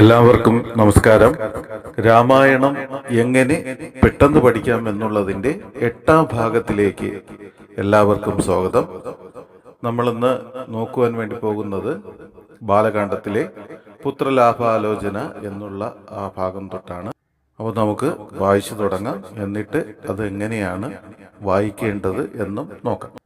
എല്ലാവർക്കും നമസ്കാരം. രാമായണം എങ്ങനെ പെട്ടെന്ന് പഠിക്കാം എന്നുള്ളതിന്റെ എട്ടാം ഭാഗത്തിലേക്ക് എല്ലാവർക്കും സ്വാഗതം. നമ്മളിന്ന് നോക്കുവാൻ വേണ്ടി പോകുന്നത് ബാലകാണ്ഡത്തിലെ പുത്രലാഭാലോചന എന്നുള്ള ആ ഭാഗം തൊട്ടാണ്. അപ്പോൾ നമുക്ക് വായിച്ചു തുടങ്ങാം. എന്നിട്ട് അത് എങ്ങനെയാണ് വായിക്കേണ്ടത് എന്നും നോക്കാം.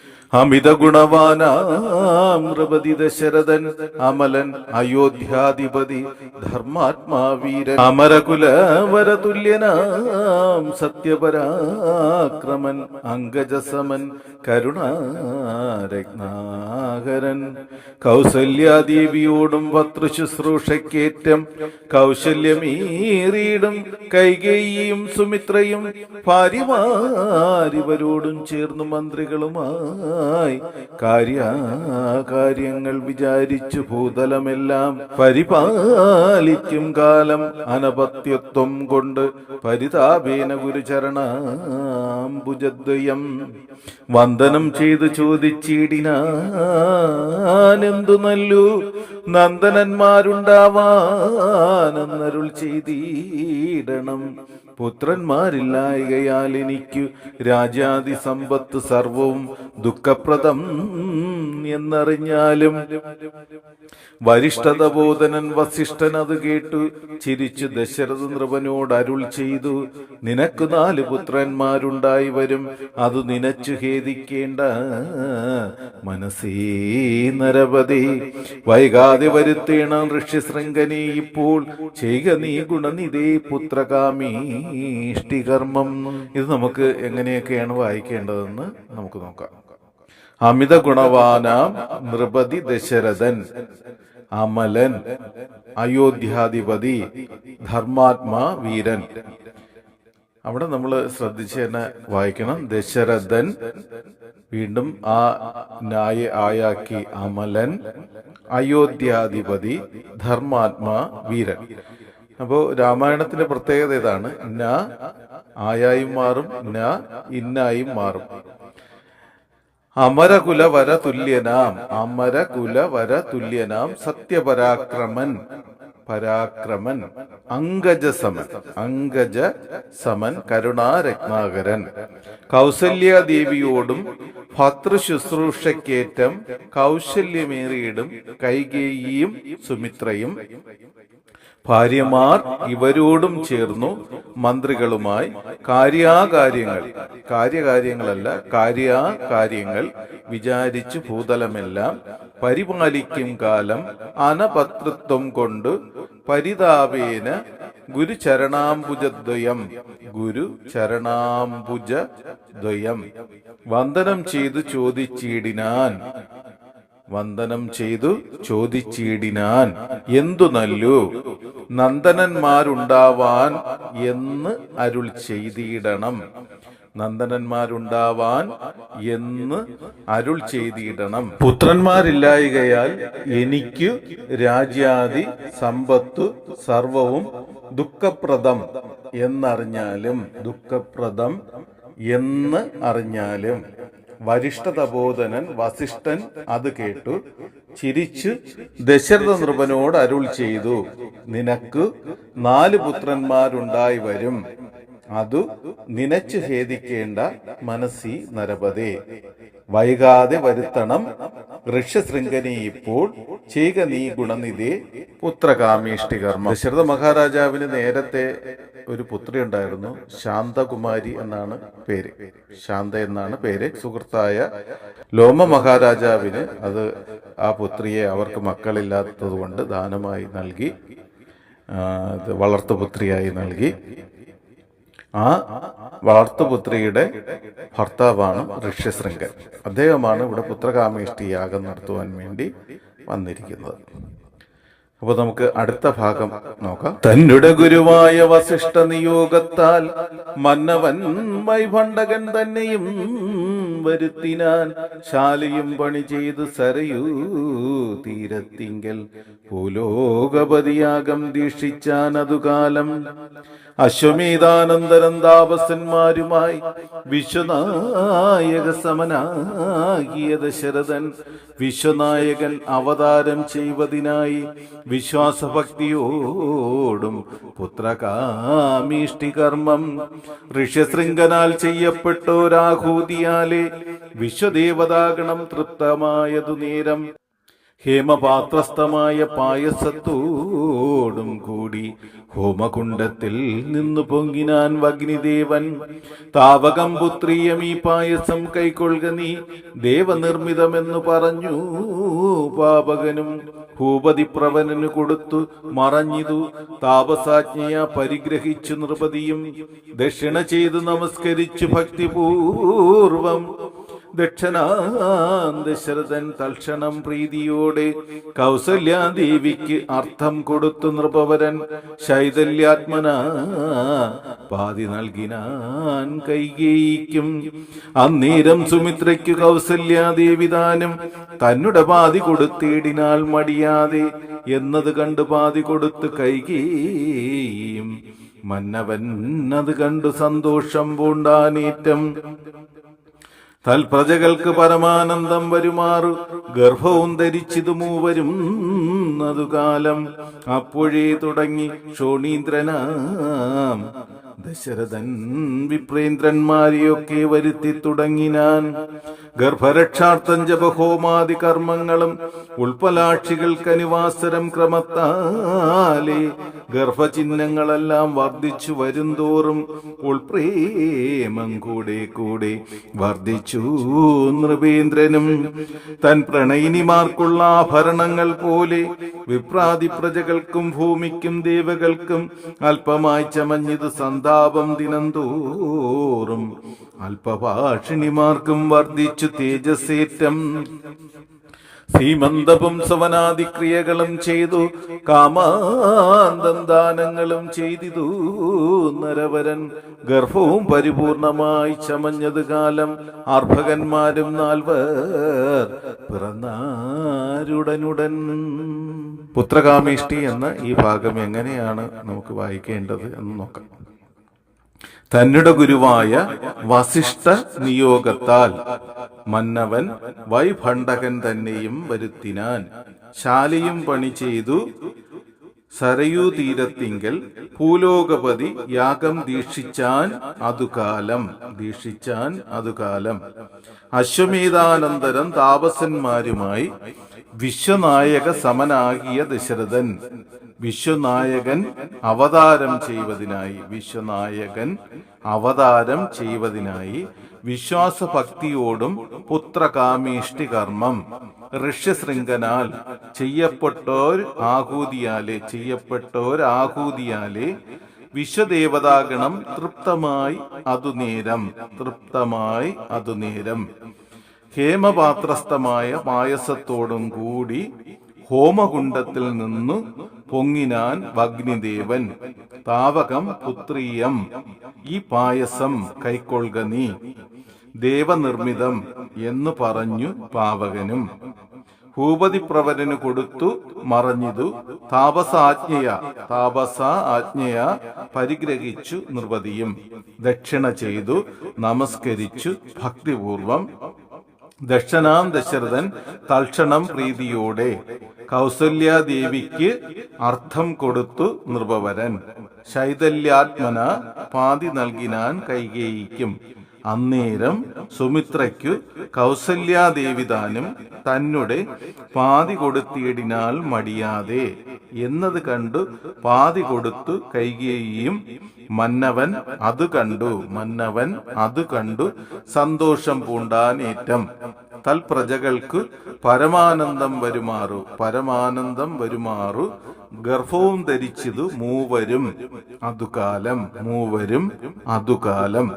അമിത ഗുണവാനാം നൃപതി ദശരഥൻ അമലൻ അയോധ്യാധിപതി ധർമാത്മാവീരൻ അമരകുല അമരകുലവരതുല്യനാം സത്യപരാക്രമൻ അങ്കജസമൻ കരുണാരത്നാകരൻ കൗസല്യാദേവിയോടും ഭർത്തൃശുശ്രൂഷയ്ക്കേറ്റം കൗശല്യമീറിയിടും കൈകേയിയും സുമിത്രയും ഭാര്യമാരിവരോടും ചേർന്നു മന്ത്രികളുമായി കാര്യാകാര്യങ്ങൾ വിചാരിച്ചു ഭൂതലമെല്ലാം പരിപാലിക്കും കാലം അനപത്യത്വം കൊണ്ട് പരിതാപേന ഗുരുചരണാംബുജദ്വയം. വന്ദനം ചെയ്തു ചോദിച്ചിടിനാനെന്തു നല്ലു? നന്ദനന്മാരുണ്ടാവാനെന്നരുൾ ചെയ്തിടണം. പുത്രന്മാരില്ലായകയാൽ എനിക്ക് രാജാതി സമ്പത്ത് സർവവും ദുഃഖപ്രദം എന്നറിഞ്ഞാലും വരിഷ്ഠത ബോധനൻ വസിഷ്ഠൻ അത് കേട്ടു ചിരിച്ചു ദശരഥ നൃപനോട് അരുൾ ചെയ്തു നിനക്ക് നാല് പുത്രന്മാരുണ്ടായി വരും അത് നിനച്ചു ഖേദിക്കേണ്ട മനസ്സേ നരപതി. വൈകാതെ വരുത്തേണം ഋഷ്യശൃംഖനെ ഇപ്പോൾ. ചെയ്യുക നീ ഗുണനിധേ പുത്രകാമീഷ്ടികർമ്മം ഇത് നമുക്ക് എങ്ങനെയൊക്കെയാണ് വായിക്കേണ്ടതെന്ന് നമുക്ക് നോക്കാം. അമിത ഗുണവാനാം നൃപതി ദശരഥൻ അമലൻ അയോധ്യാധിപതി ധർമാത്മാ വീരൻ. അവിടെ നമ്മൾ ശ്രദ്ധിച്ച് തന്നെ വായിക്കണം. ദശരഥൻ വീണ്ടും ആ നായ ആയാക്കി അമലൻ അയോധ്യാധിപതി ധർമാത്മാ വീരൻ. അപ്പോ രാമായണത്തിന്റെ പ്രത്യേകത ഇതാണ്. ന ആയായും മാറും ന ഇന്നായും മാറും. അമരകുല വര തുല്യനാം അമരകുല വര തുല്യനാം സത്യപരാക്രമൻ. പരാക്രമൻ അങ്കജ സമൻ അങ്കജ സമൻ കരുണാരത്നാകരൻ. കൗസല്യാദേവിയോടും ഭർത്തൃശുശ്രൂഷക്കേറ്റം കൗശല്യമേറിയിടും കൈകേയിയും സുമിത്രയും. ഭാര്യമാർ ഇവരോടും ചേർന്നു മന്ത്രികളുമായി കാര്യാകാര്യങ്ങൾ. കാര്യകാര്യങ്ങളല്ല കാര്യാകാര്യങ്ങൾ വിചാരിച്ചു ഭൂതലമെല്ലാം പരിപാലിക്കും കാലം അനപത്രത്വം കൊണ്ട് പരിതാപേന ഗുരു ചരണാംബുജദ്വയം ഗുരു ചരണാംബുജ ദ്വയം വന്ദനം ചെയ്തു ചോദിച്ചിടിനാൻ വന്ദനം ചെയ്തു ചോദിച്ചിടിനാൻ. എന്തു നല്ലു? നന്ദനന്മാരുണ്ടാവാൻ എന്ന് അരുൾ ചെയ്തിടണം. നന്ദനന്മാരുണ്ടാവാൻ എന്ന് അരുൾ ചെയ്തിടണം. പുത്രന്മാരില്ലായികയാൽ എനിക്ക് രാജ്യാദി സമ്പത്തു സർവവും ദുഃഖപ്രദം എന്നറിഞ്ഞാലും ദുഃഖപ്രദം എന്ന് അറിഞ്ഞാലും വരിഷ്ഠതബോധനൻ വസിഷ്ഠൻ അത് കേട്ടു. ചിരിച്ചു ദശരഥ നൃപനോട് അരുൾ ചെയ്തു നിനക്ക് നാല് പുത്രന്മാരുണ്ടായി വരും. അതു നിനച്ചു ഖേദിക്കേണ്ട മനസ്സി നരപതേ. വൈകാതെ വരുത്തണം. ഋഷ്യശൃംഖനെ ഇപ്പോൾ ചെയ്യുക നീ ഗുണനിധി പുത്രകാമേഷ്ടികർമ്മ. ദശരഥ മഹാരാജാവിന് നേരത്തെ ഒരു പുത്രി ഉണ്ടായിരുന്നു. ശാന്തകുമാരി എന്നാണ് പേര്. ശാന്ത എന്നാണ് പേര്. സുഹൃത്തായ ലോമ മഹാരാജാവിന് അത് ആ പുത്രിയെ അവർക്ക് മക്കളില്ലാത്തത് കൊണ്ട് ദാനമായി നൽകി വളർത്തുപുത്രിയായി നൽകി. ആ വളർത്തുപുത്രിയുടെ ഭർത്താവാണ് ഋഷ്യശൃംഗൻ. അദ്ദേഹമാണ് ഇവിടെ പുത്രകാമേഷ്ടി യാഗം നടത്തുവാൻ വേണ്ടി വന്നിരിക്കുന്നത്. അപ്പൊ നമുക്ക് അടുത്ത ഭാഗം നോക്കാം. തന്നുടെ ഗുരുവായ വസിഷ്ഠ നിയോഗത്താൽ മന്നവൻ വൈഭണ്ഡകൻ തന്നെയും വരുത്തിനാൻ ശാലയും പണി ചെയ്ത് സരയൂ തീരത്തിങ്കൽ. ഭൂലോകപതിയാകം ദീക്ഷിച്ചാൻ അതുകാലം അശ്വമേധാനന്തരം താപസന്മാരുമായി വിശ്വനായക സമനാകിയ ദശരഥൻ വിശ്വനായകൻ അവതാരം ചെയ്വതിനായി വിശ്വാസഭക്തിയോടും പുത്രകാമീഷ്ടി കർമ്മം ഋഷ്യശൃംഖനാൽ ചെയ്യപ്പെട്ടോരാഹൂതിയാലെ വിശ്വദേവതാഗണം തൃപ്തമായതു നേരം ഹേമപാത്രസ്ഥമായ പായസത്തോടും കൂടി ഹോമകുണ്ടത്തിൽ നിന്നു പൊങ്ങിനാൻ വഗ്നിദേവൻ താവകം പുത്രിയം ഈ പായസം കൈക്കൊള്ളുക നീ ദേവനിർമ്മിതമെന്നു പറഞ്ഞു പാപകനും. ഭൂപതിപ്രവനു കൊടുത്തു മറഞ്ഞിതു. താപസാജ്ഞയ പരിഗ്രഹിച്ചു നൃപതിയും ദക്ഷിണ ചെയ്തു നമസ്കരിച്ചു ഭക്തിപൂർവം. ദക്ഷനാന്തശരഥൻ തൽക്ഷണം പ്രീതിയോടെ കൗസല്യാദേവിക്ക് അർത്ഥം കൊടുത്തു നൃപവരൻ. ശൈതല്യാത്മന പാതി നൽകിനാൻ കൈകേയിക്കും. അന്നേരം സുമിത്രയ്ക്ക് കൗസല്യാദേവി ദാനം. തന്നെ പാതി കൊടുത്തിടിനാൽ മടിയാതെ എന്നത് കണ്ട് പാതി കൊടുത്ത് കൈകേയും. മന്നവൻ അത് കണ്ടു സന്തോഷം പൂണ്ടാനേറ്റം. തൽപ്രജകൾക്ക് പരമാനന്ദം വരുമാറു. ഗർഭവും ധരിച്ചിതു മൂവരും അതുകാലം അപ്പോഴേ തുടങ്ങി ക്ഷോണീന്ദ്രനാം ദശരഥൻ വിപ്രേന്ദ്രന്മാരെയൊക്കെ വരുത്തി തുടങ്ങിനാൻ ഗർഭരക്ഷാർത്ഥം ജപഹോമാദി കർമ്മങ്ങളും ഉൾപ്പലാക്ഷികൾക്ക് അനുവാസരം ക്രമത്താലേ ഗർഭചിഹ്നങ്ങളെല്ലാം വർദ്ധിച്ചു വരുംതോറും ഉൾപ്രേമം കൂടെ കൂടെ വർദ്ധിച്ചു. നൃപേന്ദ്രനും തൻ പ്രണയിനിമാർക്കുള്ള ആഭരണങ്ങൾ പോലെ വിപ്രാതി പ്രജകൾക്കും ഭൂമിക്കും ദേവകൾക്കും അല്പമായി ചമഞ്ഞത് സന്താപം ദിനംതോറും അല്പഭാഷിണിമാർക്കും വർദ്ധിച്ചു തേജസ്സേറ്റം സീമന്തപുംസവനാദിക്രിയകളും ചെയ്തു കാമാന്തം ദാനങ്ങളും ചെയ്തിതു. നരവരൻ ഗർഭവും പരിപൂർണമായി ചമഞ്ഞത് കാലം അർഭകന്മാരും നാൽവർ പിറന്നാരുടനുടൻ. പുത്രകാമേഷ്ടി എന്ന ഈ ഭാഗം എങ്ങനെയാണ് നമുക്ക് വായിക്കേണ്ടത് എന്ന് നോക്കാം. തന്നുടെ ഗുരുവായ വസിഷ്ഠ നിയോഗത്താൽ മന്നവൻ വൈഭണ്ഡകൻ തന്നെയും വരുത്തിനാൻ. ശാലയും പണി ചെയ്തു സരയൂ തീരത്തിങ്കൽ ഭൂലോകപതി യാഗം ദീക്ഷിച്ചാൻ അതുകാലം ദീക്ഷിച്ചാൻ അതുകാലം. അശ്വമേധാനന്തരം താപസന്മാരുമായി വിശ്വനായക സമനാകിയ ദശരഥൻ. വിശ്വനായകൻ അവതാരം ചെയ്വതിനായി വിശ്വനായകൻ അവതാരം ചെയ്വതിനായി വിശ്വാസഭക്തിയോടും പുത്രകാമീഷ്ടി കർമ്മം ഋഷ്യശൃംഖനാൽ ചെയ്യപ്പെട്ടോർ ആഹൂതിയാലെ ചെയ്യപ്പെട്ടോർ ആഹൂതിയാലെ വിശ്വദേവതാഗണം തൃപ്തമായി അതുനേരം തൃപ്തമായി അതുനേരം. ഹേമപാത്രസ്ഥമായ പായസത്തോടും കൂടി ഹോമകുണ്ടത്തിൽ നിന്നു പൊങ്ങിനാൻ വഗ്നിദേവൻ. താവകം പുത്രീയം ഈ പായസം കൈക്കൊള്ളുക നീ. ദേവനിർമ്മിതം എന്ന് പറഞ്ഞു പാവകനും. ഭൂപതിപ്രവരന് കൊടുത്തു മറഞ്ഞിതു. താപസാജ്ഞയ താപസ ആജ്ഞയ പരിഗ്രഹിച്ചു നിർവതിയും. ദക്ഷിണ ചെയ്തു നമസ്കരിച്ചു ഭക്തിപൂർവം ദക്ഷനാം ദശരഥൻ തൽക്ഷണം പ്രീതിയോടെ കൗസല്യാദേവിക്ക് അർത്ഥം കൊടുത്തു നൃപവരൻ. ശൈതല്യാത്മന പാതി നൽകിനാൻ കൈകേയിക്കും. അന്നേരം സുമിത്രയ്ക്കു കൗസല്യാദേവിതാനും തന്നെ പാതി കൊടുത്തിയിടിനാൽ മടിയാതെ. എന്നത് കണ്ടു പാതി കൊടുത്തു കൈകേയിയും മന്നവൻ അത് കണ്ടു മന്നവൻ അത് കണ്ടു. സന്തോഷം പൂണ്ടാനേറ്റം. തൽപ്രജകൾക്ക് പരമാനന്ദം വരുമാറു പരമാനന്ദം വരുമാറു. ഗർഭവും ധരിച്ചത് മൂവരും അതുകാലം മൂവരും അതുകാലം.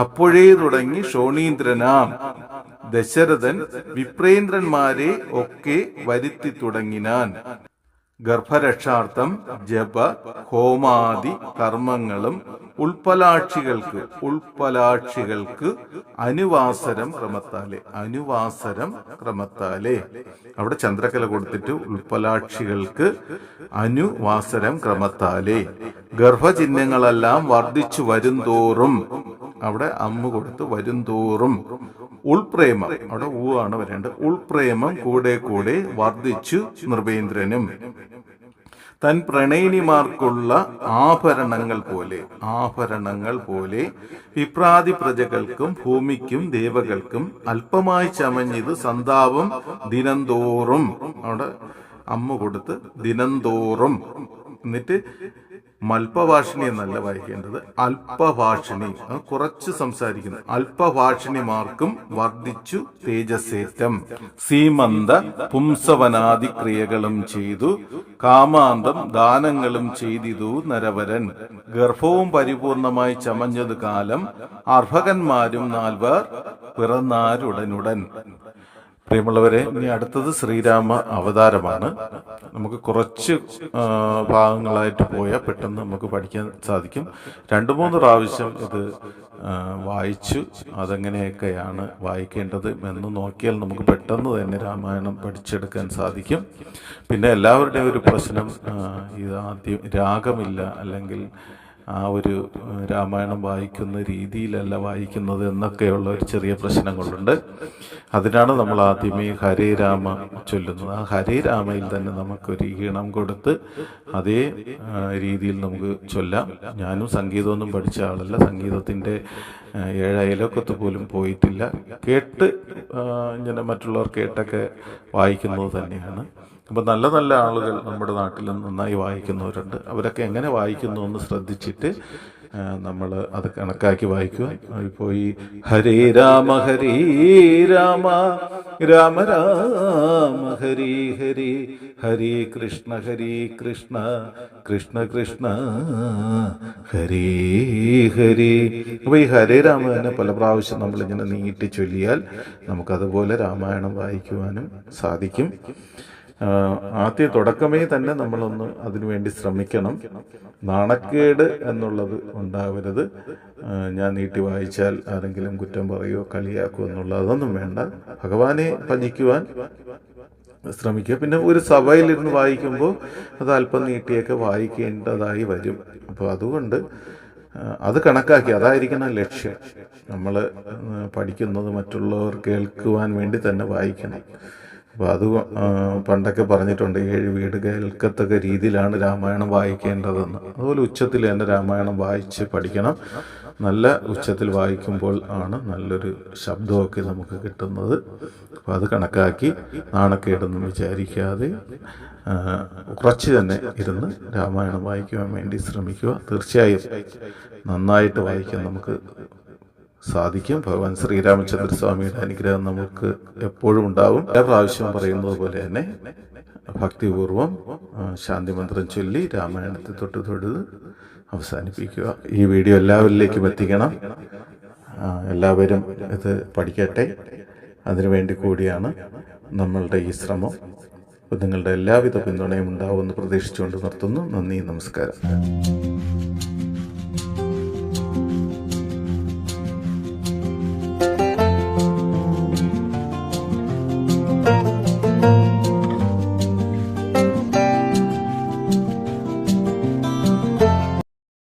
അപ്പോഴേ തുടങ്ങി ഷോണീന്ദ്രനാം ദശരഥൻ വിപ്രേന്ദ്രന്മാരെ ഒക്കെ വരുത്തി തുടങ്ങിനാൻ. ഗർഭരക്ഷാർത്ഥം ജപ ഹോമാദി കർമ്മങ്ങളും ഉൾപ്പലാക്ഷികൾക്ക് ഉൾപ്പലാക്ഷികൾക്ക് അനുവാസരം ക്രമത്താലെ അനുവാസരം ക്രമത്താലെ. അവിടെ ചന്ദ്രക്കല കൊടുത്തിട്ട് ഉൾപ്പലാക്ഷികൾക്ക് അനുവാസരം ക്രമത്താലെ. ഗർഭചിഹ്നങ്ങളെല്ലാം വർദ്ധിച്ചു വരുംതോറും അവിടെ അമ്മ കൊടുത്ത് വരുംതോറും ഉൾപ്രേമം. അവിടെ ഊ ആണ് വരേണ്ടത്. ഉൾപ്രേമം കൂടെ കൂടെ വർദ്ധിച്ചു നൃപേന്ദ്രനും തൻ പ്രണയിനിമാർക്കുള്ള ആഭരണങ്ങൾ പോലെ ആഭരണങ്ങൾ പോലെ വിപ്രാതി പ്രജകൾക്കും ഭൂമിക്കും ദേവകൾക്കും അല്പമായി ചമഞ്ഞത് സന്താപം ദിനംതോറും. അവിടെ അമ്മ കൊടുത്ത് ദിനംതോറും. എന്നിട്ട് മൽപഭാഷിണി എന്നല്ല വായിക്കേണ്ടത്. അല്പഭാഷിണി കുറച്ച് സംസാരിക്കുന്നു. അല്പഭാഷിണിമാർക്കും വർദ്ധിച്ചു തേജസ്സേറ്റം. സീമന്ത പുംസവനാദി ക്രിയകളും ചെയ്തു. കാമാന്തം ദാനങ്ങളും ചെയ്തിതു നരവരൻ. ഗർഭവും പരിപൂർണമായി ചമഞ്ഞത് കാലം. അർഭകന്മാരും നാൽവർ പിറന്നാരുടനുടൻ. പ്രിയമുള്ളവരെ ഇനി അടുത്തത് ശ്രീരാമ അവതാരമാണ്. നമുക്ക് കുറച്ച് ഭാഗങ്ങളായിട്ട് പോയാൽ പെട്ടെന്ന് നമുക്ക് പഠിക്കാൻ സാധിക്കും. രണ്ട് മൂന്ന് പ്രാവശ്യം ഇത് വായിച്ചു അതെങ്ങനെയൊക്കെയാണ് വായിക്കേണ്ടത് എന്ന് നോക്കിയാൽ നമുക്ക് പെട്ടെന്ന് തന്നെ രാമായണം പഠിച്ചെടുക്കാൻ സാധിക്കും. പിന്നെ എല്ലാവരുടെയും ഒരു പ്രശ്നം ഇത് ആദ്യം രാഗമില്ല അല്ലെങ്കിൽ ആ ഒരു രാമായണം വായിക്കുന്ന രീതിയിലല്ല വായിക്കുന്നത് എന്നൊക്കെയുള്ള ഒരു ചെറിയ പ്രശ്നങ്ങളുണ്ട്. അതിനാണ് നമ്മൾ ആദ്യമേ ഹരേ രാമ ചൊല്ലുന്നത്. ആ ഹരേ രാമയിൽ തന്നെ നമുക്കൊരു ഈണം കൊടുത്ത് അതേ രീതിയിൽ നമുക്ക് ചൊല്ലാം. ഞാനും സംഗീതമൊന്നും പഠിച്ച ആളല്ല. സംഗീതത്തിന്റെ ഏഹ്, ഏഴ് അയലൊക്കത്ത് പോലും പോയിട്ടില്ല. കേട്ട് ഇങ്ങനെ മറ്റുള്ളവർ കേട്ടൊക്കെ വായിക്കുന്നത് തന്നെയാണ്. അപ്പം നല്ല നല്ല ആളുകൾ നമ്മുടെ നാട്ടിൽ നന്നായി വായിക്കുന്നവരുണ്ട്. അവരൊക്കെ എങ്ങനെ വായിക്കുന്നു എന്ന് ശ്രദ്ധിച്ചിട്ട് നമ്മൾ അത് കണക്കാക്കി വായിക്കുക. ഇപ്പോൾ ഈ ഹരേ രാമ ഹരേ രാമ രാമ രാമ ഹരി ഹരി ഹരേ കൃഷ്ണ ഹരേ കൃഷ്ണ കൃഷ്ണ കൃഷ്ണ ഹരേ ഹരി. അപ്പോൾ ഈ ഹരേ രാമ തന്നെ പല പ്രാവശ്യം നമ്മളിങ്ങനെ നീട്ടി ചൊല്ലിയാൽ നമുക്കതുപോലെ രാമായണം വായിക്കുവാനും സാധിക്കും. ആദ്യ തുടക്കമേ തന്നെ നമ്മളൊന്ന് അതിനുവേണ്ടി ശ്രമിക്കണം. നാണക്കേട് എന്നുള്ളത് ഉണ്ടാവരുത്. ഞാൻ നീട്ടി വായിച്ചാൽ ആരെങ്കിലും കുറ്റം പറയുകയോ കളിയാക്കുമോ എന്നുള്ളതൊന്നും വേണ്ട. ഭഗവാനെ ഭജിക്കുവാൻ ശ്രമിക്കുക. പിന്നെ ഒരു സഭയിലിരുന്ന് വായിക്കുമ്പോൾ അത് അല്പം നീട്ടിയൊക്കെ വായിക്കേണ്ടതായി വരും. അപ്പോൾ അതുകൊണ്ട് അത് കണക്കാക്കി അതായിരിക്കണം ലക്ഷ്യം. നമ്മൾ പഠിക്കുന്നത് മറ്റുള്ളവർ കേൾക്കുവാൻ വേണ്ടി തന്നെ വായിക്കണം. അപ്പോൾ അത് പണ്ടൊക്കെ പറഞ്ഞിട്ടുണ്ട് ഏഴ് വീട് കേൾക്കത്തക്ക രീതിയിലാണ് രാമായണം വായിക്കേണ്ടതെന്ന്. അതുപോലെ ഉച്ചത്തിൽ തന്നെ രാമായണം വായിച്ച് പഠിക്കണം. നല്ല ഉച്ചത്തിൽ വായിക്കുമ്പോൾ ആണ് നല്ലൊരു ശബ്ദമൊക്കെ നമുക്ക് കിട്ടുന്നത്. അപ്പോൾ അത് കണക്കാക്കി നാണക്കേടൊന്നും വിചാരിക്കാതെ കുറച്ച് തന്നെ ഇരുന്ന് രാമായണം വായിക്കുവാൻ വേണ്ടി ശ്രമിക്കുക. തീർച്ചയായും നന്നായിട്ട് വായിക്കാൻ നമുക്ക് സാധിക്കും. ഭഗവാൻ ശ്രീരാമചന്ദ്ര സ്വാമിയുടെ അനുഗ്രഹം നമുക്ക് എപ്പോഴും ഉണ്ടാവും. എല്ലാ പ്രാവശ്യം പറയുന്നത് പോലെ തന്നെ ഭക്തിപൂർവം ശാന്തി മന്ത്രം ചൊല്ലി രാമായണത്തെ തൊട്ട് തൊഴുത് അവസാനിപ്പിക്കുക. ഈ വീഡിയോ എല്ലാവരിലേക്കും എത്തിക്കണം. എല്ലാവരും ഇത് പഠിക്കട്ടെ. അതിനുവേണ്ടി കൂടിയാണ് നമ്മളുടെ ഈ ശ്രമം. നിങ്ങളുടെ എല്ലാവിധ പിന്തുണയും ഉണ്ടാവുമെന്ന് പ്രതീക്ഷിച്ചുകൊണ്ട് നിർത്തുന്നു. നന്ദി നമസ്കാരം.